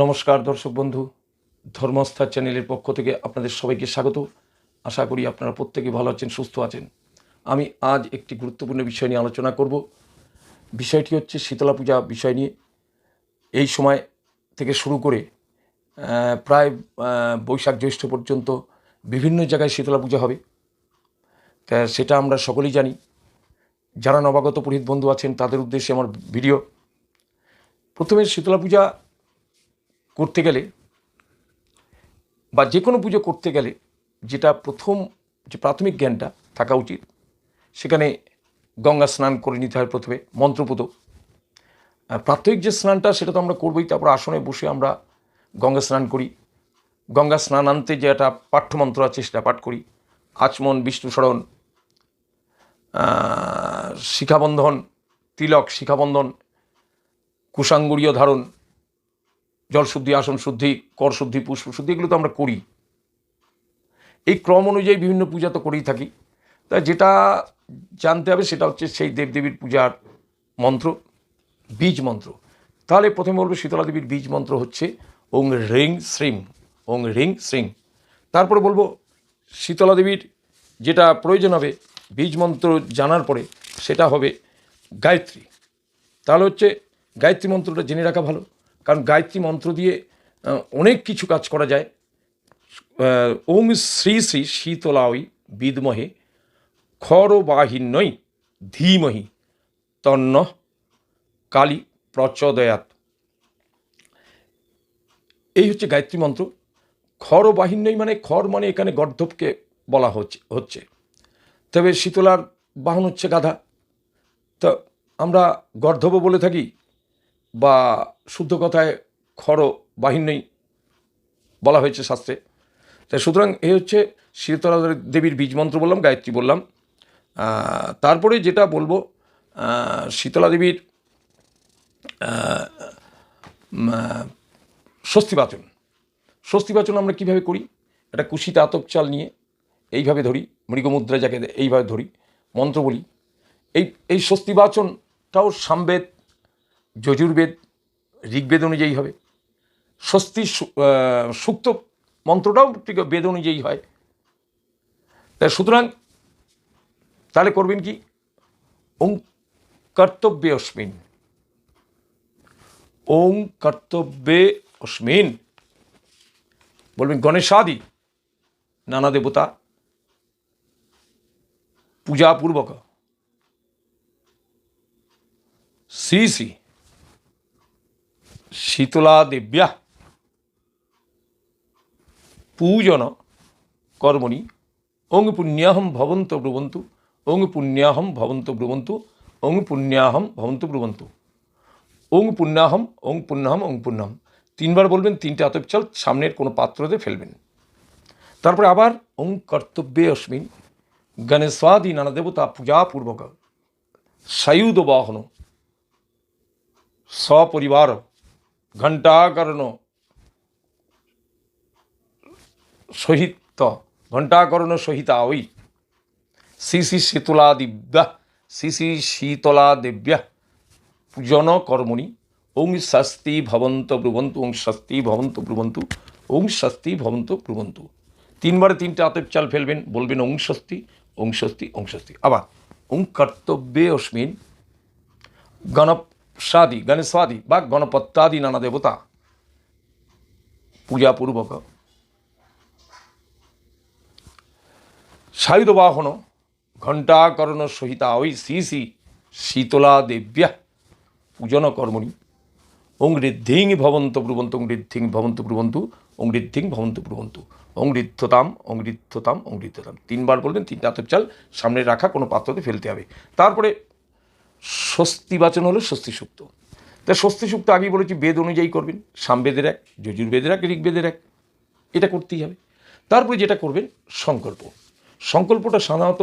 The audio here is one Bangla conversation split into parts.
নমস্কার দর্শক বন্ধু, ধর্মস্থা চ্যানেলের পক্ষ থেকে আপনাদের সবাইকে স্বাগত। আশা করি আপনারা প্রত্যেকে ভালো আছেন, সুস্থ আছেন। আমি আজ একটি গুরুত্বপূর্ণ বিষয় নিয়ে আলোচনা করব। বিষয়টি হচ্ছে শীতলা পূজা বিষয় নিয়ে। এই সময় থেকে শুরু করে প্রায় বৈশাখ জ্যৈষ্ঠ পর্যন্ত বিভিন্ন জায়গায় শীতলা পূজা হবে। তা সেটা আমরা সকলেই জানি। যারা নবাগত পুরোহিত বন্ধু আছেন, তাদের উদ্দেশ্যে আমার ভিডিও। প্রথমে শীতলা পূজা করতে গেলে বা যে কোনো পুজো করতে গেলে যেটা প্রথম যে প্রাথমিক জ্ঞানটা থাকা উচিত, সেখানে গঙ্গা স্নান করে নিতে হয় প্রথমে, মন্ত্রপুত। প্রাথমিক যে স্নানটা সেটা তো আমরা করবোই, তারপর আসনে বসে আমরা গঙ্গা স্নান করি। গঙ্গা স্নান আনতে যে একটা পাঠ্যমন্ত্র আছে সেটা পাঠ করি। আচমন, বিষ্ণু স্মরণ শিখাবন্ধন, তিলক, শিখাবন্ধন কুশাঙ্গুরীয় ধারণ জল শুদ্ধি আসন শুদ্ধি, কর শুদ্ধি, পুষ্প শুদ্ধি, এগুলো তো আমরা করি। এই ক্রম অনুযায়ী বিভিন্ন পূজা তো করেই থাকি। তা যেটা জানতে হবে সেটা হচ্ছে সেই দেবদেবীর পূজার মন্ত্র, বীজ মন্ত্র। তাহলে প্রথমে বলব শীতলা দেবীর বীজ মন্ত্র হচ্ছে ওং রিং শ্রিং ওং রিং শ্রিং তারপরে বলব শীতলা দেবীর যেটা প্রয়োজন হবে বীজ মন্ত্র জানার পরে সেটা হবে গায়ত্রী। তাহলে হচ্ছে গায়ত্রী মন্ত্রটা জেনে রাখা ভালো। কারণ গায়ত্রী মন্ত্র দিয়ে অনেক কিছু কাজ করা যায়। ওম শ্রী শ্রী শীতলাওই বিদমহে খরবাহিন্যই ধীমহি তন্ন কালী প্রচোদয়াত। এই হচ্ছে গায়ত্রী মন্ত্র। খর খরবাহিন্যই মানে খর মানে এখানে গর্ধবকে বলা হচ্ছে হচ্ছে। তবে শীতলার বাহন হচ্ছে গাধা। তো আমরা গর্ধব বলে থাকি বা শুদ্ধ কথায় খর বাহিনী বলা হয়েছে শাস্ত্রে। তাই সুতরাং এই হচ্ছে শীতলা দেবীর বীজ মন্ত্র বললাম, গায়ত্রী বললাম। তারপরে যেটা বলব শীতলা দেবীর স্বস্তিবাচন স্বস্তিবাচন আমরা কীভাবে করি? একটা কুশিতে আতপ চাল নিয়ে এইভাবে ধরি মৃগমুদ্রা যাকে এইভাবে ধরি, মন্ত্র বলি। এই এই স্বস্তিবাচনটাও সামবেদ যজুর্বেদ, ঋগ্বেদ অনুযায়ী হবে। স্বস্তি সুক্ত মন্ত্রটাও বেদ অনুযায়ী হয়। তাই সুতরাং তাহলে করবেন কি? ওং কর্তব্যে অস্মিন। ওং কর্তব্যে অস্মিন। বলবেন গণেশাদি, নানা দেবতা, পূজাপূর্বক। শ্রী শ্রী। শীতলা দেব্যা পূজন কর্মণি। ওং পুণ্যাহম ভবন্ত ব্রুবন্তু। ওং পুণ্যাহম ভবন্ত ব্রুবন্তু। ওং পুণ্যাহম ভবন্ত ব্রুবন্তু। ওং পুণ্যাহম ওং পুণ্যাহম ওং পুণ্যাহম তিনবার বলবেন, তিনটে আতপ চাল, সামনের কোনো পাত্রতে ফেলবেন। তারপরে আবার, ওং কর্তব্যে অস্মিন। গণেশাদি নানা দেবতা পূজাপূর্বক সায়ুদ বাহন সপরিবার ঘণ্টাকর্ণ সহিত, ঘণ্টাকর্ণ সহিতা ওই শ্রী শ্রী শীতলা দিব্যা শ্রী শ্রী শীতলা দেব্যা পূজন কর্মণি, ওং স্বস্তি ভবন্ত ব্রুবন্তু, ওং স্বস্তি ভবন্ত ব্রুবন্তু, ওং স্বস্তি ভবন্ত ব্রুবন্তু। তিনবারে তিনটে আতপ চাল ফেলবেন, বলবেন ওং স্বস্তি ওং স্বস্তি ওং স্বস্তি। আবার, ওং কর্তব্যে অস্মিন গণসাদি গণেশাদি বা গণপত্যাদি নানা দেবতা। পূজাপূর্বক বাহন, ঘণ্টাকর্ণ সহিতা ওই শ্রী শ্রী শীতলা দেব্যা। পূজন কর্মণি ওং ভবন্ত ব্রুবন্তু ওং ভবন্ত ব্রুবন্তু ওং ভবন্ত ব্রুবন্তু। ওং ঋদ্ধতাম ওং তিনবার বলবেন, তিনটা আতপ চাল, সামনে রাখা, কোনো পাত্রতে ফেলতে হবে। তারপরে স্বস্তিবাচন হলো স্বস্তি সুক্ত তা স্বস্তি সুক্ত আগেই বলেছি, বেদ অনুযায়ী করবেন। সামবেদের এক যজুর্বেদের এক ঋগ্বেদের এক এটা করতেই হবে। তারপরে যেটা করবেন, সংকল্প। সংকল্পটা সাধারণত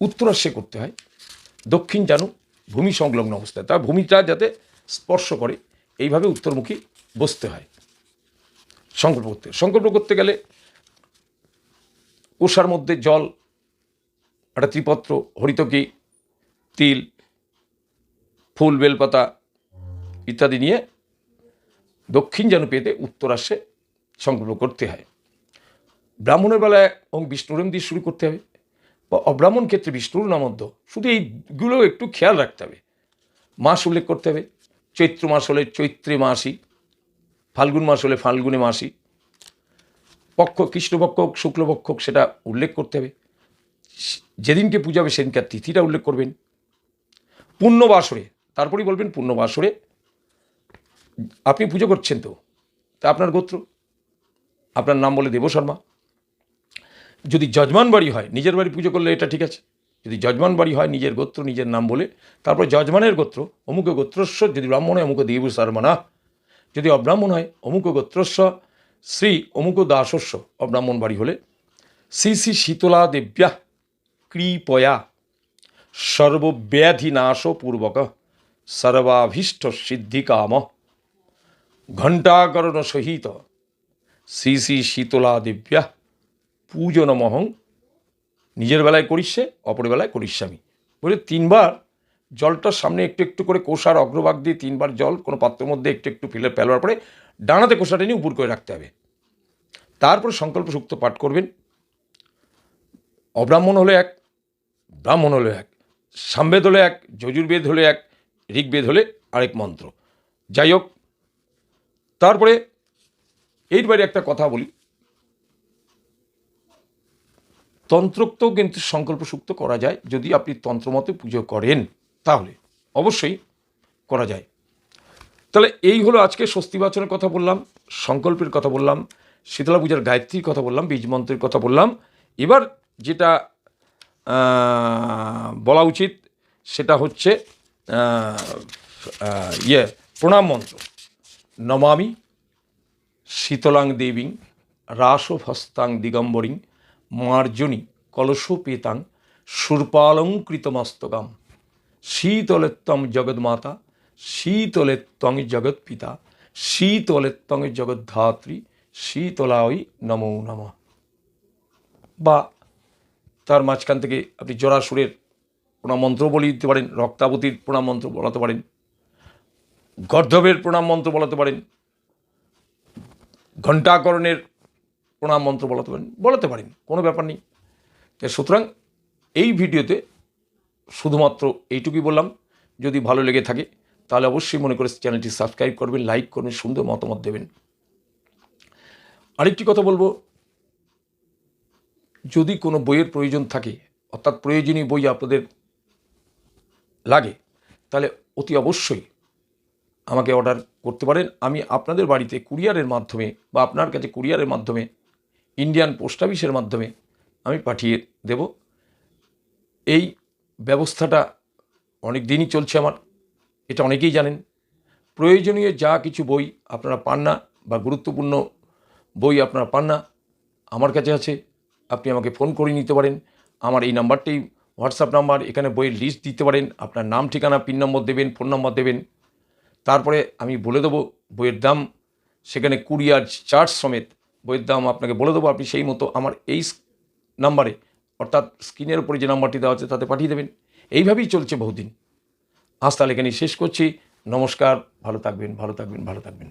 উত্তরাশে করতে হয়। দক্ষিণ জানু ভূমি সংলগ্ন অবস্থায়। তার ভূমিটা যাতে স্পর্শ করে, এইভাবে উত্তরমুখী বসতে হয়। সংকল্প করতে সংকল্প করতে গেলে কোষার মধ্যে জল, একটা ত্রিপত্র, হরিতকি তিল, ফুল, বেলপাতা ইত্যাদি নিয়ে দক্ষিণ যেন পেতে উত্তর আসে সংকল্প করতে হয়। ব্রাহ্মণের বেলায় এবং বিষ্ণুরেম দিয়ে শুরু করতে হবে। বা অব্রাহ্মণ ক্ষেত্রে বিষ্ণুর নামধ্য শুধু এইগুলো একটু খেয়াল রাখতে হবে। মাস উল্লেখ করতে হবে। চৈত্র মাস হলে চৈত্রে মাসি, ফাল্গুন মাস হলে ফাল্গুনে মাসি। পক্ষ, কৃষ্ণপক্ষ শুক্লপক্ষ সেটা উল্লেখ করতে হবে। যেদিনকে পূজা হবে সেদিনকার তিথিটা উল্লেখ করবেন। পূর্ণবাসরে তারপরেই বলবেন পূর্ণবাসরে আপনি পুজো করছেন তো, তা আপনার গোত্র, আপনার নাম বলে দেব শর্মা। যদি যজমান বাড়ি হয়, নিজের বাড়ি পুজো করলে এটা ঠিক আছে। যদি যজমান বাড়ি হয়, নিজের গোত্র, নিজের নাম বলে, তারপর যজমানের গোত্র, অমুক গোত্রস্ব, যদি ব্রাহ্মণ হয়, অমুক দেব শর্মা যদি অব্রাহ্মণ হয়, অমুক গোত্রস্ব, শ্রী অমুক দাসস্য অব্রাহ্মণ বাড়ি হলে। শ্রী শ্রী শীতলা দেব্যা কৃপয়া সর্বব্যাধিনাশপূর্বক সর্বাভীষ্ট সিদ্ধিকাম। ঘণ্টাকরণ সহিত শ্রী শ্রী শীতলা দেব্যা পূজনমহং নিজের বেলায় করিসে অপরের বেলায় করিস্বামী বলে তিনবার জলটার সামনে একটু একটু করে কোষার অগ্রভাগ দিয়ে তিনবার জল কোনো পাত্রের মধ্যে একটু একটু ফেলে ফেলার পরে ডানাতে কোষাটা নিয়ে উপর করে রাখতে হবে। তারপর সংকল্প সুক্ত পাঠ করবেন। অব্রাহ্মণ হলে এক, ব্রাহ্মণ হলে এক। সামবেদ হলে এক, যজুর্বেদ হলে এক, ঋগ্বেদ হলে আরেক মন্ত্র। যাই হোক, তারপরে এইবারে একটা কথা বলি। তন্ত্রোক্তও কিন্তু সংকল্প সুক্ত করা যায়, যদি আপনি তন্ত্রমতে পুজো করেন, তাহলে অবশ্যই করা যায়। তাহলে এই হলো আজকে স্বস্তিবাচনের কথা বললাম, সংকল্পের কথা বললাম, শীতলা পূজার গায়ত্রীর কথা বললাম, বীজ মন্ত্রের কথা বললাম। এবার যেটা বলা উচিত, সেটা হচ্ছে ইয়ে প্রণাম মন্ত্র। নমামি, শীতলাং দেবীং, রাসভস্তাং দিগম্বরিং, মার্জনী কলশোপেতাং সুরপালঙ্কৃতমস্তকাম শীতলেত্তং জগৎমাতা শীতলেত্তং জগৎপিতা, শীতলেত্তং জগদ্ধাত্রী, শীতলায় নমো নমঃ। বা তার মাঝখান থেকে আপনি জরাসুরের প্রণাম মন্ত্র বলে দিতে পারেন, রক্তাবতীর প্রণাম মন্ত্র বলাতে পারেন, গর্ধবের প্রণাম মন্ত্র বলাতে পারেন, ঘণ্টাকরণের প্রণাম মন্ত্র বলাতে পারেন বলাতে পারেন, কোনো ব্যাপার নেই। তো সুতরাং এই ভিডিওতে শুধুমাত্র এইটুকুই বললাম। যদি ভালো লেগে থাকে, তাহলে অবশ্যই মনে করে চ্যানেলটি সাবস্ক্রাইব করবেন, লাইক করবেন, সুন্দর মতামত দেবেন। আরেকটি কথা বলব যদি কোনো বইয়ের প্রয়োজন থাকে, অর্থাৎ প্রয়োজনীয় বই আপনাদের লাগে, তাহলে অতি অবশ্যই আমাকে অর্ডার করতে পারেন। আমি আপনাদের বাড়িতে কুরিয়ারের মাধ্যমে বা আপনার কাছে কুরিয়ারের মাধ্যমে ইন্ডিয়ান পোস্ট অফিসের মাধ্যমে আমি পাঠিয়ে দেব। এই ব্যবস্থাটা অনেক দিনই চলছে আমার, এটা অনেকেই জানেন। প্রয়োজনীয় যা কিছু বই আপনারা পান না বা গুরুত্বপূর্ণ বই আপনারা পান না, আমার কাছে আছে। আপনি আমাকে ফোন করে নিতে পারেন। আমার এই নাম্বারটি হোয়াটসঅ্যাপ নাম্বার, এখানে বইয়ের লিস্ট দিতে পারেন। আপনার নাম, ঠিকানা, পিন নম্বর দেবেন, ফোন নম্বর দেবেন। তারপরে আমি বলে দেবো বইয়ের দাম। সেখানে কুরিয়ার চার্জ সমেত বইয়ের দাম আপনাকে বলে দেবো। আপনি সেই মতো আমার এই নাম্বারে, অর্থাৎ স্ক্রিনের উপরে যে নাম্বারটি দেওয়া আছে, তাতে পাঠিয়ে দেবেন। এইভাবেই চলছে বহুদিন। আজ তাহলে এখানেই শেষ করছি। নমস্কার। ভালো থাকবেন ভালো থাকবেন ভালো থাকবেন।